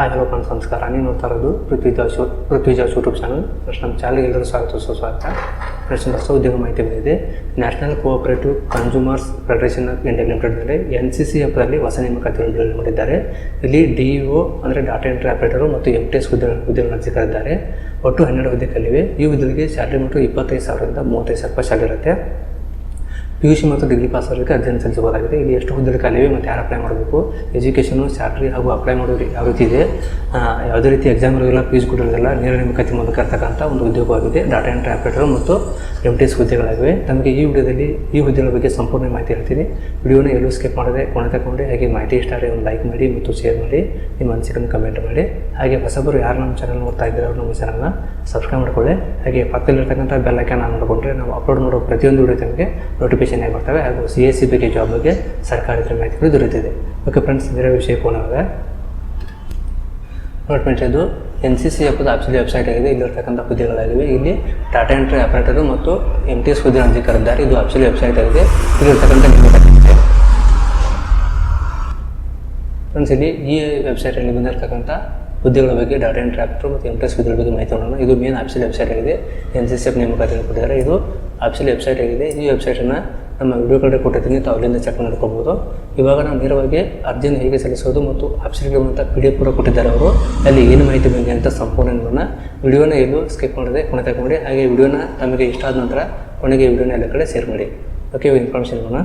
Hi hello friends, ನಮಸ್ಕಾರ. ನೀವು ನೋಡ್ತಾ ಇರೋದು Prithvijas Prithvijas YouTube channel friends ನಮ್ಮ ಚಾನಲ್ಗೆ ಎಲ್ಲರೂ ಸ್ವಾಗತ. ಸುಸ್ವಾಗತ ಫ್ರೆಂಡ್ಸ್ ಹೊಸ ಉದ್ಯೋಗ ಮಾಹಿತಿ ಬಂದಿದೆ. National cooperative consumers federation of India ಲಿಮಿಟೆಡ್ನಲ್ಲಿ N C C ಎಫ್ನಲ್ಲಿ ಹೊಸ ನೇಮಕಾತಿಗಳನ್ನು ಬಿಡುಗಡೆ ಮಾಡಿದ್ದಾರೆ. ಇಲ್ಲಿ ಡಿ ಇ ಒ ಅಂದರೆ ಡಾಟಾ ಎಂಟ್ರಿ ಆಪರೇಟರು ಮತ್ತು ಎಂ ಟಿ ಎಸ್ ಹುದ್ದೆ ಹುದ್ದೆಗಳನ್ನು ಅರ್ಜಿ ಒಟ್ಟು ಹನ್ನೆರಡು ಹುದ್ದೆ ಕಲಿವೆ ಈ ಹುದ್ದೆಗೆ ಸ್ಯಾಲ್ರಿ ಮತ್ತು ಇಪ್ಪತ್ತೈದು ಸಾವಿರದಿಂದ ಮೂವತ್ತೈದು ಸಾವಿರ ರೂಪಾಯಿ ಸ್ಯಾಲ್ರಿ ಇರುತ್ತೆ ಪಿ ಯು ಸಿ ಮತ್ತು ಡಿಗ್ರಿ ಪಾಸ್ ಆಗೋದಕ್ಕೆ ಅರ್ಜಿಯನ್ನು ಸಲ್ಲಿಸಬಹುದಾಗಿದೆ. ಇಲ್ಲಿ ಎಷ್ಟು ಹುದ್ದೆ ಖಾಲಿವೆ ಮತ್ತು ಯಾರು ಅಪ್ಲೈ ಮಾಡಬೇಕು? ಎಜುಕೇಷನು ಸ್ಯಾಲ್ರಿ ಹಾಗೂ ಅಪ್ಲೈ ಮಾಡೋದು ಯಾವ ರೀತಿ ಇದೆ? ಯಾವುದೇ ರೀತಿ ಎಕ್ಸಾಮ್ ಇರೋದಿಲ್ಲ ಫೀಸ್ ಕೊಡೋದಿಲ್ಲ ನೇರ ನೇಮಕಾತಿ ಮೂಲಕ ಇರ್ತಕ್ಕಂಥ ಒಂದು ಉದ್ಯೋಗವಾಗಿದೆ. ಡಾಟಾ ಎಂಟ್ರಿ ಆಪರೇಟರ್ ಮತ್ತು ಎಂ ಟಿ ಎಸ್ ಹುದ್ದೆಗಳಾಗಿವೆ. ನಮಗೆ ಈ ವಿಡಿಯೋದಲ್ಲಿ, ಈ ಹುದ್ದೆಗಳ ಬಗ್ಗೆ ಸಂಪೂರ್ಣ ಮಾಹಿತಿ ಹೇಳ್ತೀನಿ. ವಿಡಿಯೋನ ಎಲ್ಲೂ ಸ್ಕಿಪ್ ಮಾಡದೆ ಕೊನೆ ತಗೊಂಡು ಹಾಗೆ ಮಾಹಿತಿ ಇಷ್ಟ ಆದರೆ ಒಂದು ಲೈಕ್ ಮಾಡಿ ಮತ್ತು ಶೇರ್ ಮಾಡಿ, ನಿಮ್ಮ ಅನಿಸಿಕೆಯನ್ನು ಕಮೆಂಟ್ ಮಾಡಿ. ಹಾಗೆ ಹೊಸಬರು ಯಾರು ನಮ್ಮ ಚಾನಲ್ ನೋಡ್ತಾ ಇದ್ದಾರೆ ಅವರು ನಮ್ಮ ಚಾನಲ್ನ ಸಬ್ಸ್ಕ್ರೈಬ್ ಮಾಡ್ಕೊಳ್ಳಿ. ಹಾಗೆ ಪಕ್ಕದಲ್ಲಿರ್ತಕ್ಕಂಥ ಬೆಲ್ ಐಕಾನ್ ಆನ್ ಮಾಡಿಕೊಂಡ್ರೆ ನಾವು ಅಪ್ಲೋಡ್ ಮಾಡೋ ಪ್ರತಿಯೊಂದು ವಿಡಿಯೋ ನಿಮಗೆ ನೋಟಿಫಿಕೇಶನ್ ಆಗಿ ಬರ್ತವೆ ಹಾಗೂ ಸಿ ಎಸ್ ಸಿ ಬಗ್ಗೆ ಜಾಬ್ ಬಗ್ಗೆ ಸರ್ಕಾರದ ಮಾಹಿತಿಗಳು ದೊರೆತಿದೆ ಓಕೆ ಫ್ರೆಂಡ್ಸ್ ಬೇರೆ ವಿಷಯ ಕೋಣವಾಗ ನೋಡಿ ಫ್ರೆಂಡ್ಸ್ ಇದು ಎನ್ ಸಿ ಸಿ ಎಫ್ದ ಆಫೀಸಿಯಲ್ ವೆಬ್ಸೈಟ್ ಆಗಿದೆ. ಇಲ್ಲಿರ್ತಕ್ಕಂಥ ಹುದ್ದೆಗಳಾಗಿವೆ. ಇಲ್ಲಿ ಟಾಟಾ ಎಂಟ್ರಿ ಆಪರೇಟರು ಮತ್ತು ಎಂ ಟಿ ಎಸ್ ಹುದ್ದೆ ಅಂತ ಕರೆದಿದ್ದಾರೆ ಇದು ಆಫೀಸಿಯಲ್ ವೆಬ್ಸೈಟ್ ಆಗಿದೆ. ಇಲ್ಲಿರ್ತಕ್ಕಂಥ ನೇಮಕಾತಿ. ಫ್ರೆಂಡ್ಸ್ ಇಲ್ಲಿ ಈ ವೆಬ್ಸೈಟಲ್ಲಿ ಬಂದಿರತಕ್ಕಂಥ ಹುದ್ದೆಗಳ ಬಗ್ಗೆ ಡಾಟಾ ಎಂಟ್ರಿ ಆಪರೇಟರ್ ಮತ್ತು ಎಂ ಟಿ ಎಸ್ ಹುದ್ದೆಗಳ ಬಗ್ಗೆ ಮಾಹಿತಿ ನೋಡೋಣ. ಇದು ಮೇನ್ ಆಫೀಸಿಯಲ್ ವೆಬ್ಸೈಟ್ ಆಗಿದೆ. ಎನ್ ಸಿ ಸಿ ಎಫ್ ನೇಮಕಾತಿಯನ್ನು ಕೊಟ್ಟಿದ್ದಾರೆ ಇದು ಆಫೀಸಿಯಲ್ ವೆಬ್ಸೈಟ್ ಆಗಿದೆ. ಈ ವೆಬ್ಸೈಟನ್ನು ನಮ್ಮ ವಿಡಿಯೋ ಕಡೆ ಕೊಟ್ಟಿದ್ದೀನಿ, ತಾವು ಅಲ್ಲಿಂದ ಚೆಕ್ ಮಾಡ್ಕೋಬೋದು. ಇವಾಗ ನಾವು ನೇರವಾಗಿ ಅರ್ಜಿಯನ್ನು ಹೇಗೆ ಸಲ್ಲಿಸೋದು ಮತ್ತು ಆಪ್ಷನ್ಗೆ ಬಂದಂಥ ಪಿ ಡಿ ಎಫ್ ಕೂಡ ಕೊಟ್ಟಿದ್ದಾರೆ ಅವರು. ಅಲ್ಲಿ ಏನು ಮಾಹಿತಿ ಬಂದಿದೆ ಅಂತ ಸಂಪೂರ್ಣ ನೋಡೋಣ. ವಿಡಿಯೋನ ಎಲ್ಲೂ ಸ್ಕಿಪ್ ಮಾಡದೆ ಕೊನೆ ತಗೊಂಡು ಹಾಗೆ ವಿಡಿಯೋನ ತಮಗೆ ಇಷ್ಟ ಆದ ನಂತರ ಕೊನೆಗೆ ವಿಡಿಯೋನ ಎಲ್ಲ ಕಡೆ ಶೇರ್ ಮಾಡಿ. ಓಕೆ ಇನ್ಫಾರ್ಮೇಷನ್ ನೋಡೋಣ.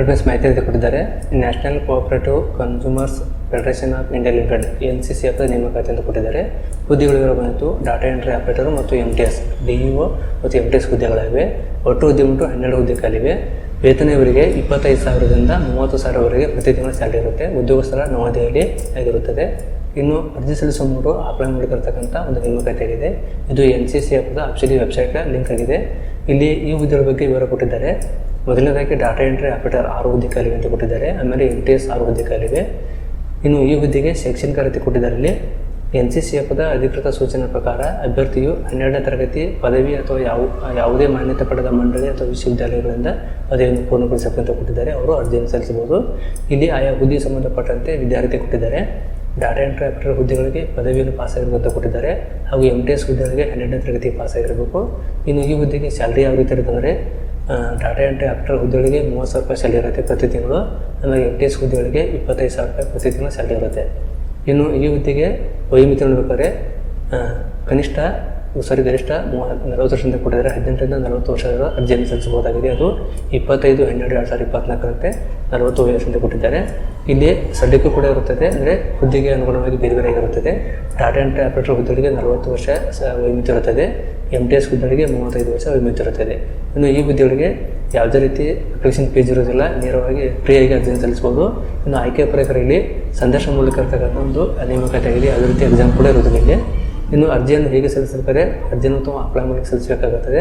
ಅಡ್ರೆಸ್ ಮಾಹಿತಿ ಕೊಟ್ಟಿದ್ದಾರೆ. National Cooperative Consumers Federation of India limited N C C F ನೇಮಕಾತಿ ಅಂತ ಕೊಟ್ಟಿದ್ದಾರೆ. ಹುದ್ದೆಗಳಿಗೆ ಬಂದಿತ್ತು ಡಾಟಾ ಎಂಟ್ರಿ ಆಪರೇಟರ್ ಮತ್ತು M T S D E O ಮತ್ತು ಎಂ ಟಿ ಎಸ್ ಹುದ್ದೆಗಳಿವೆ ಒಟ್ಟು ಹುದ್ದೆ ಉಂಟು ಹನ್ನೆರಡು ಹುದ್ದೆ ಕಾಲಿವೆ ವೇತನ ಇವರಿಗೆ ಇಪ್ಪತ್ತೈದು ಸಾವಿರದಿಂದ ಮೂವತ್ತು ಸಾವಿರವರೆಗೆ ಪ್ರತಿ ತಿಂಗಳ ಸ್ಯಾಲರಿ ಇರುತ್ತೆ. ಉದ್ಯೋಗ ಸ್ಥಳ ನವದೆಹಲಿ ಆಗಿರುತ್ತದೆ. ಇನ್ನು ಅರ್ಜಿ ಸಲ್ಲಿಸುವ ಮೂರು ಅಪ್ಲೈ ಮಾಡಿರ್ತಕ್ಕಂಥ ಒಂದು ನೇಮಕಾತಿ ಆಗಿದೆ ಇದು ಎನ್ ಸಿ ಸಿ ಎಫ್ದ ಅಫಿಷಿಯಲಿ ವೆಬ್ಸೈಟ್ನ ಲಿಂಕ್ ಆಗಿದೆ. ಇಲ್ಲಿ ಈ ಹುದ್ದೆಗಳ ಬಗ್ಗೆ ವಿವರ ಕೊಟ್ಟಿದ್ದಾರೆ. ಮೊದಲನೇದಾಗಿ ಡಾಟಾ ಎಂಟ್ರಿ ಆಪರೇಟರ್ ಆರು ಹುದ್ದೆ ಖಾಲಿವೆ ಅಂತ ಕೊಟ್ಟಿದ್ದಾರೆ. ಆಮೇಲೆ ಎಂ ಟಿ ಎಸ್ ಆರು ಹುದ್ದೆ ಖಾಲಿವೆ ಇನ್ನು ಈ ಹುದ್ದೆಗೆ ಶೈಕ್ಷಣಿಕ ಅರ್ಹತೆ ಕೊಟ್ಟಿದ್ದಾರೆ ಇಲ್ಲಿ ಎನ್ ಸಿ ಸಿ ಎಫ್ದ ಅಧಿಕೃತ ಸೂಚನೆ ಪ್ರಕಾರ ಅಭ್ಯರ್ಥಿಯು ಹನ್ನೆರಡನೇ ತರಗತಿ ಪದವಿ ಅಥವಾ ಯಾವ, ಯಾವುದೇ ಮಾನ್ಯತೆ ಪಡೆದ ಮಂಡಳಿ ಅಥವಾ ವಿಶ್ವವಿದ್ಯಾಲಯಗಳಿಂದ ಪದವಿಯನ್ನು ಪೂರ್ಣಗೊಳಿಸಬೇಕಂತ ಕೊಟ್ಟಿದ್ದಾರೆ. ಅವರು ಅರ್ಜಿಯನ್ನು ಸಲ್ಲಿಸಬಹುದು. ಇಲ್ಲಿ ಆಯಾ ಹುದ್ದೆಗೆ ಸಂಬಂಧಪಟ್ಟಂತೆ ವಿದ್ಯಾರ್ಥಿ ಕೊಟ್ಟಿದ್ದಾರೆ. ಡಾಟಾ ಎಂಟ್ರಿ ಆಪರೇಟರ್ ಹುದ್ದೆಗಳಿಗೆ ಪದವಿಯನ್ನು ಪಾಸ್ ಅಂತ ಕೊಟ್ಟಿದ್ದಾರೆ. ಹಾಗೂ ಎಂ ಟಿ ಎಸ್ ಹುದ್ದೆಗಳಿಗೆ ಹನ್ನೆರಡನೇ ತರಗತಿ ಪಾಸ್ ಆಗಿರಬೇಕು ಇನ್ನು ಈ ಹುದ್ದೆಗೆ ಸ್ಯಾಲ್ರಿ ಯಾವ ರೀತಿ ಇರುತ್ತಂದರೆ ಡಾಟಾ ಎಂಟ್ರಿ ಆಫ್ಟರ್ ಹುದ್ದೆಗಳಿಗೆ ಮೂವತ್ತು ಸಾವಿರ ರೂಪಾಯಿ ಸ್ಯಾಲರಿ ಇರುತ್ತೆ ಪ್ರತಿ ತಿಂಗಳು. ಆಮೇಲೆ ಎಂ ಟಿ ಎಸ್ ಹುದ್ದೆಗಳಿಗೆ ಇಪ್ಪತ್ತೈದು ಸಾವಿರ ರೂಪಾಯಿ ಪ್ರತಿ ತಿಂಗಳು ಸ್ಯಾಲರಿ ಇರುತ್ತೆ. ಇನ್ನು ಈ ಹುದ್ದೆಗೆ ವಯೋಮಿತಿ ನೋಡ್ಬೇಕಾದ್ರೆ ಕನಿಷ್ಠ ಸಾರಿ ಗರಿಷ್ಠ ಮೂವತ್ತು ನಲವತ್ತು ವರ್ಷದಿಂದ ಕೊಟ್ಟಿದ್ದಾರೆ ಹದಿನೆಂಟರಿಂದ ನಲವತ್ತು ವರ್ಷದ ಅರ್ಜಿಯನ್ನು ಸಲ್ಲಿಸಬಹುದಾಗಿದೆ. ಅದು ಇಪ್ಪತ್ತೈದು, ಹನ್ನೆರಡು, ಎರಡು ಸಾವಿರದ ಇಪ್ಪತ್ನಾಲ್ಕರಂತೆ ನಲವತ್ತು ವಯಸ್ಸಿಂದ ಕೊಟ್ಟಿದ್ದಾರೆ. ಇಲ್ಲಿ ಸಡ್ಯಕ್ಕೂ ಕೂಡ ಇರುತ್ತದೆ. ಅಂದರೆ ಹುದ್ದೆಗೆ ಅನುಗುಣವಾಗಿ ಬೇರೆ ಬೇರೆ ಇರುತ್ತದೆ. ಟಾಟಾ ಎಂಟ್ರಿ ಆಪರೇಟರ್ ಹುದ್ದೆಗಳಿಗೆ ನಲವತ್ತು ವರ್ಷ ಸ ವಯೋಮಿತಿ ಇರುತ್ತದೆ. ಎಂ ಟಿ ಎಸ್ ಹುದ್ದೆಗಳಿಗೆ ಮೂವತ್ತೈದು ವರ್ಷ ವೈಮಿತಿ ಇರುತ್ತದೆ. ಇನ್ನು ಈ ಹುದ್ದೆಗಳಿಗೆ ಯಾವುದೇ ರೀತಿ ಅಪ್ಲಿಕೇಶನ್ ಫೀಸ್ ಇರೋದಿಲ್ಲ ನೇರವಾಗಿ ಫ್ರೀಯಾಗಿ ಅರ್ಜಿಯನ್ನು ಸಲ್ಲಿಸ್ಬೋದು ಇನ್ನು ಆಯ್ಕೆ ಇಲ್ಲಿ ಸಂದರ್ಶನ ಮೂಲಕ ಇರ್ತಕ್ಕಂಥ ಒಂದು ನೇಮಕಾತಿ ಆಗಿದೆ ಯಾವುದೇ ರೀತಿ ಎಕ್ಸಾಮ್ ಕೂಡ ಇರೋದಿಲ್ಲ ಇಲ್ಲಿ. ಇನ್ನು ಅರ್ಜಿಯನ್ನು ಹೇಗೆ ಸಲ್ಲಿಸಬೇಕಾದ್ರೆ, ಅರ್ಜಿಯನ್ನು ತಾವು ಅಪ್ಲೈ ಮಾಡಿ ಸಲ್ಲಿಸಬೇಕಾಗುತ್ತದೆ.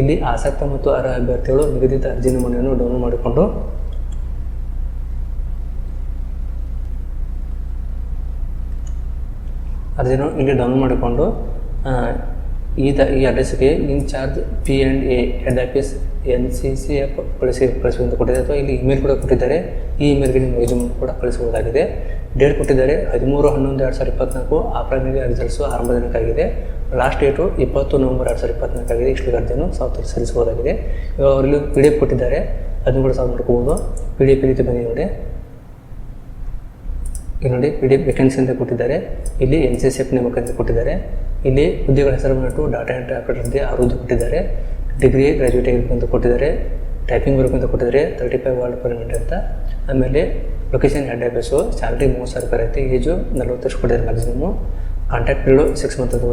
ಇಲ್ಲಿ ಆಸಕ್ತ ಮತ್ತು ಅರ್ಹ ಅಭ್ಯರ್ಥಿಗಳು ನಿಗದಿತ ಅರ್ಜಿ ನಮೂನೆಯನ್ನು ಡೌನ್ಲೋಡ್ ಮಾಡಿಕೊಂಡು ಅರ್ಜಿಯನ್ನು ಇಲ್ಲಿ ಡೌನ್ಲೋಡ್ ಮಾಡಿಕೊಂಡು ಈ ತ ಈ ಅಡ್ರೆಸ್ಗೆ incharge P and A head office N C C F ಕಳಿಸಿ, ಕಳಿಸುವಂತ ಕೊಟ್ಟಿದ್ದಾರೆ. ಅಥವಾ ಇಲ್ಲಿ ಇಮೇಲ್ ಕೂಡ ಕೊಟ್ಟಿದ್ದಾರೆ. ಈ ಇಮೇಲ್ಗೆ ರೆಸ್ಯೂಮ್ ಕೂಡ ಕಳಿಸಬಹುದಾಗಿದೆ. ಡೇಟ್ ಕೊಟ್ಟಿದ್ದಾರೆ ಹದಿಮೂರು, ಹನ್ನೊಂದು, ಎರಡು ಸಾವಿರದ ಇಪ್ಪತ್ನಾಲ್ಕು ಆ ಅರ್ಜಿ ಸಲ್ಲಿಸುವ ಆರಂಭ ದಿನಕ್ಕಾಗಿದೆ. ಲಾಸ್ಟ್ ಡೇಟು ಇಪ್ಪತ್ತು ನವಂಬರ್ ಎರಡು ಸಾವಿರದ ಇಪ್ಪತ್ನಾಲ್ಕಾಗಿದೆ. ಇಷ್ಟು ಅರ್ಜಿಯನ್ನು ಸಾವು ಸಲ್ಲಿಸಬಹುದಾಗಿದೆ ಇವಾಗ ಅವರಲ್ಲಿ ಪಿ ಡಿ ಎಫ್ ಕೊಟ್ಟಿದ್ದಾರೆ. ಅದನ್ನು ಕೂಡ ಸಾಲ್ವ್ ಮಾಡ್ಕೋಬೋದು ಪಿ ಡಿ ಎಫ್ ರೀತಿ ಬಂದಿದೆ ನೋಡಿ. ಇಲ್ಲಿ ನೋಡಿ ಪಿ ಡಿ ಎಫ್ ವೇಕೆನ್ಸಿ ಅಂತ ಕೊಟ್ಟಿದ್ದಾರೆ. ಇಲ್ಲಿ ಎನ್ ಸಿ ಸಿ ಎಫ್ ನೇಮಕ ಅಂತ ಕೊಟ್ಟಿದ್ದಾರೆ. ಇಲ್ಲಿ ಉದ್ಯೋಗ ಹೆಸರು ಬಂದ್ಬಿಟ್ಟು ಡಾಟಾ ಎಂಟ್ರಿ ಆಪರೇಟರ್ ಅಂತ ಆರು ಕೊಟ್ಟಿದ್ದಾರೆ. ಡಿಗ್ರಿ ಆಗಿರ್ಬೇಕು ಅಂತ ಕೊಟ್ಟಿದ್ದಾರೆ. ಟೈಪಿಂಗ್ ವರ್ಕ್ ಅಂತ ಕೊಟ್ಟಿದ್ರೆ thirty five word per minute ಅಂತ. ಆಮೇಲೆ ಲೊಕೇಶನ್ ಹೆಡ್ ಆಫೀಸು ಸ್ಯಾಲ್ರಿ ಮೂವತ್ತು ಸಾವಿರ ರೂಪಾಯಿ ಐತೆ ಏಜು ನಲ್ವತ್ತು ವರ್ಷ ಕೊಟ್ಟಿದ್ದಾರೆ maximum contract period six month ಅಂತ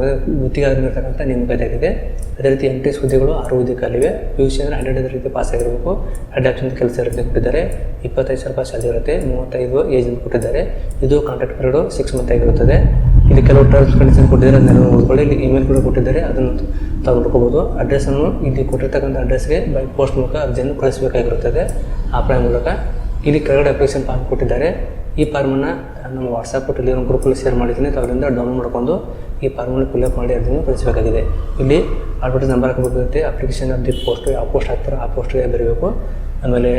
ಗುತ್ತಿಗೆ ಆಗಿರ್ತಕ್ಕಂಥ ನೇಮಕಾತಿ ಆಗಿದೆ ಅದೇ ರೀತಿ ಎಂ ಟಿ ಹುದ್ದೆಗಳು ಆರು ಹುದ್ದೆ ಖಾಲಿವೆ ಪಿ ಯು ಸಿ ಅಂದರೆ ಹಂಡ್ರೆಡ್ ರೀತಿ ಪಾಸ್ ಆಗಿರಬೇಕು. ಹೆಡ್ ಕೆಲಸ ಇರುತ್ತೆ ಕೊಟ್ಟಿದ್ದಾರೆ. ಇಪ್ಪತ್ತೈದು ಸಾವಿರ ರೂಪಾಯಿ ಸ್ಯಾಲರಿ ಇರುತ್ತೆ. ಮೂವತ್ತೈದು ಏಜ್ ಕೊಟ್ಟಿದ್ದಾರೆ. ಇದು ಕಾಂಟ್ಯಾಕ್ಟ್ ಪೀರಿಯಡು ಸಿಕ್ಸ್ ಮಂತ್ ಆಗಿರುತ್ತದೆ. ಇಲ್ಲಿ ಕೆಲವು ಟರ್ಮ್ಸ್ ಕಂಡೀಷನ್ ಕೊಟ್ಟಿದ್ದಾರೆ ಅದನ್ನೆಲ್ಲ ನೋಡ್ಕೊಳ್ಳಿ ಇಲ್ಲಿ ಇಮೇಲ್ ಕೂಡ ಕೊಟ್ಟಿದ್ದಾರೆ. ಅದನ್ನು ತಾವು ನೋಡ್ಕೋಬೋದು. ಅಡ್ರೆಸ್ಸನ್ನು ಇಲ್ಲಿ ಕೊಟ್ಟಿರ್ತಕ್ಕಂಥ ಅಡ್ರೆಸ್ಗೆ ಬೈ ಪೋಸ್ಟ್ ಮೂಲಕ ಅರ್ಜಿಯನ್ನು ಕಳಿಸಬೇಕಾಗಿರುತ್ತದೆ. ಅಪ್ಲೈ ಮೂಲಕ ಇಲ್ಲಿ ಕೆಳಗಡೆ ಅಪ್ಲಿಕೇಶನ್ ಫಾರ್ಮ್ ಕೊಟ್ಟಿದ್ದಾರೆ. ಈ ಫಾರ್ಮನ್ನು ನಮ್ಮ ವಾಟ್ಸಪ್ ಟೆಲಿಗ್ರಾಮ್ ಗ್ರೂಪಲ್ಲಿ ಶೇರ್ ಮಾಡಿದ್ದೀನಿ. ಅದರಿಂದ ಡೌನ್ಲೋಡ್ ಮಾಡ್ಕೊಂಡು ಈ ಫಾರ್ಮನ್ನು ಫಿಲ್ಅಪ್ ಮಾಡಿ ಅದನ್ನು ಕಳಿಸಬೇಕಾಗಿದೆ. ಇಲ್ಲಿ ಅಡ್ವರ್ಟೈಸ್ ನಂಬರ್ ಹಾಕಬೇಕಾಗುತ್ತೆ. ಅಪ್ಲಿಕೇಶನ್ ಆಫ್ ದಿ ಪೋಸ್ಟ್ ಯಾವ ಪೋಸ್ಟ್ ಹಾಕ್ತಾರೆ ಆ ಪೋಸ್ಟ್ಗೆ ಬರೀಬೇಕು. ಆಮೇಲೆ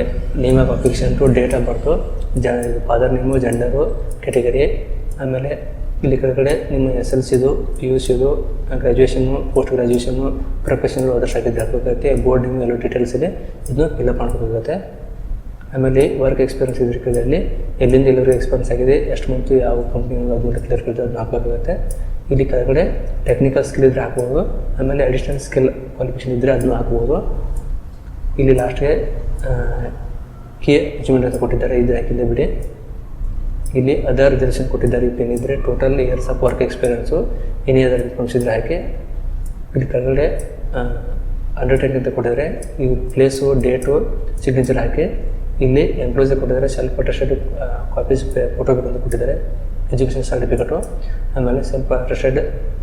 name of application to date of birth ಜ ಫಾದರ್ ನೇಮು ಜೆಂಡರು ಕೆಟಗರಿ ಆಮೇಲೆ ಇಲ್ಲಿ ಕೆಳಗಡೆ ನಿಮ್ಮ ಎಸ್ ಎಲ್ ಸಿದು ಪಿ ಯು ಸಿದು graduation post graduation professional others ಆಗಿದ್ದು ಹಾಕಬೇಕಾಗುತ್ತೆ. ಬೋರ್ಡ್ ನಿಮ್ಮ ಎಲ್ಲ ಡೀಟೇಲ್ಸ್ ಇದೆ. ಇದನ್ನು ಫಿಲಪ್ ಮಾಡ್ಕೋಬೇಕಾಗುತ್ತೆ. ಆಮೇಲೆ ವರ್ಕ್ ಎಕ್ಸ್ಪೀರಿಯನ್ಸ್ ಇದ್ರ ಕೆಳಗಡೆ ಎಲ್ಲಿಂದ ಎಲ್ಲರೂ ಎಕ್ಸ್ಪೀರಿಯನ್ಸ್ ಆಗಿದೆ, ಎಷ್ಟು ಮಂತು ಯಾವ ಕಂಪ್ನಿ ಅದು ಕ್ಲಿಯರ್ ಅದನ್ನ ಹಾಕಬೇಕಾಗುತ್ತೆ. ಇಲ್ಲಿ ಕೆಳಗಡೆ ಟೆಕ್ನಿಕಲ್ ಸ್ಕಿಲ್ ಇದ್ರೆ ಹಾಕ್ಬೋದು. ಆಮೇಲೆ ಅಡಿಷನಲ್ ಸ್ಕಿಲ್ ಕ್ವಾಲಿಫಿಕೇಷನ್ ಇದ್ದರೆ ಅದನ್ನು ಹಾಕ್ಬೋದು. ಇಲ್ಲಿ ಲಾಸ್ಟ್ಗೆ ಕೆ ಅಚೀವ್ಮೆಂಟ್ ಅಂತ ಕೊಟ್ಟಿದ್ದಾರೆ. ಇದು ಹಾಕಿದ್ದೆ ಬಿಡಿ. ಇಲ್ಲಿ ಅದರ್ ರಿಸರ್ವೇಷನ್ ಕೊಟ್ಟಿದ್ದಾರೆ ಈ ಏನಿದ್ರೆ total years of work experience any other informs ಇದ್ರೆ ಹಾಕಿ ಇಲ್ಲಿ ಕೆಳಗಡೆ ಅಂಡರ್ಟೇಕಿಂಗ್ ಅಂತ ಕೊಟ್ಟಿದ್ದಾರೆ. ಈ ಪ್ಲೇಸು ಡೇಟು ಸಿಗ್ನೇಚರ್ ಹಾಕಿ. ಇಲ್ಲಿ ಎಂಪ್ಲಾಯ್ಸ್ ಕೊಟ್ಟಿದ್ದಾರೆ ಸೆಲ್ಫ್ ಅಟೆಸ್ಟೆಡ್ ಕಾಪೀಸ್ ಫೋಟೋ ಅಂತ ಕೊಟ್ಟಿದ್ದಾರೆ. ಎಜುಕೇಷನ್ ಸರ್ಟಿಫಿಕೇಟು ಆಮೇಲೆ self attested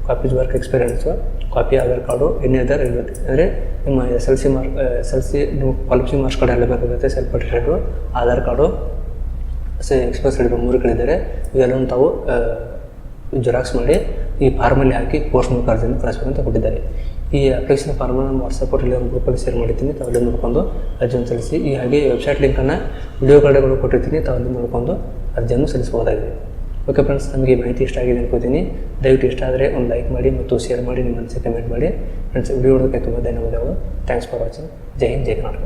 copies work experience copy Aadhaar card any other ಇರುತ್ತೆ. ಅಂದರೆ ನಿಮ್ಮ S L C mark S L C ನಿಮ್ಮ ಕ್ವಾಲಿಫಿಕೇಷನ್ ಮಾರ್ಕ್ಸ್ ಕಾರ್ಡ್ ಎಲ್ಲ ಬೇಕಾಗುತ್ತೆ ಸೆಲ್ಫ್ ಅಟೆಸ್ಟೆಡು ಆಧಾರ್ ಕಾರ್ಡು. ಸೆ ಎಕ್ಸ್ಪ್ರೆಸ್ ಸರ್ಟಿಫಿಕೇಟ್ ಮೂರು ಕಳಿದ್ದಾರೆ ಇವೆಲ್ಲವನ್ನು ತಾವು ಜೆರಾಕ್ಸ್ ಮಾಡಿ ಈ ಫಾರ್ಮಲ್ಲಿ ಹಾಕಿ ಪೋಸ್ಟ್ ಮೂಲಕ ಅರ್ಜಿಯನ್ನು ಕಳಿಸ್ಬೇಕು ಅಂತ ಕೊಟ್ಟಿದ್ದಾರೆ. ಈ ಅಪ್ಲಿಕೇಶನ್ ಫಾರ್ಮನ್ನು ನಾನು ವಾಟ್ಸಪ್ ಒಂದು ಗ್ರೂಪಲ್ಲಿ ಶೇರ್ ಮಾಡಿದ್ದೀನಿ ತಾವು ಅಲ್ಲಿ ನೋಡ್ಕೊಂಡು ಅರ್ಜಿಯನ್ನು ಸಲ್ಲಿಸಿ, ಈ ಹಾಗೆ ವೆಬ್ಸೈಟ್ ಲಿಂಕನ್ನು ವಿಡಿಯೋ ಕಾರ್ಡ್ಗಳು ಕೊಟ್ಟಿರ್ತೀನಿ, ತಾವು ಅಲ್ಲಿ ನೋಡ್ಕೊಂಡು ಅರ್ಜಿಯನ್ನು ಸಲ್ಲಿಸಬಹುದಾಗಿದೆ. ಓಕೆ ಫ್ರೆಂಡ್ಸ್ ನಮಗೆ ಮಾಹಿತಿ ಇಷ್ಟ ಆಗಿದೆ ಅನ್ಕೋತೀನಿ. ದಯವಿಟ್ಟು ಇಷ್ಟ ಆದರೆ ಒಂದು ಲೈಕ್ ಮಾಡಿ ಮತ್ತು ಶೇರ್ ಮಾಡಿ, ನಿಮ್ಮ ಮನಸ್ಸಿಗೆ ಕಮೆಂಟ್ ಮಾಡಿ. ಫ್ರೆಂಡ್ಸ್ ವಿಡಿಯೋ ನೋಡೋಕ್ಕೆ ತುಂಬ ಧನ್ಯವಾದಗಳು. ಥ್ಯಾಂಕ್ಸ್ ಫಾರ್ ವಾಚಿಂಗ್ ಜೈ ಹಿಂದ್, ಜೈ ಕರ್ನಾಟಕ.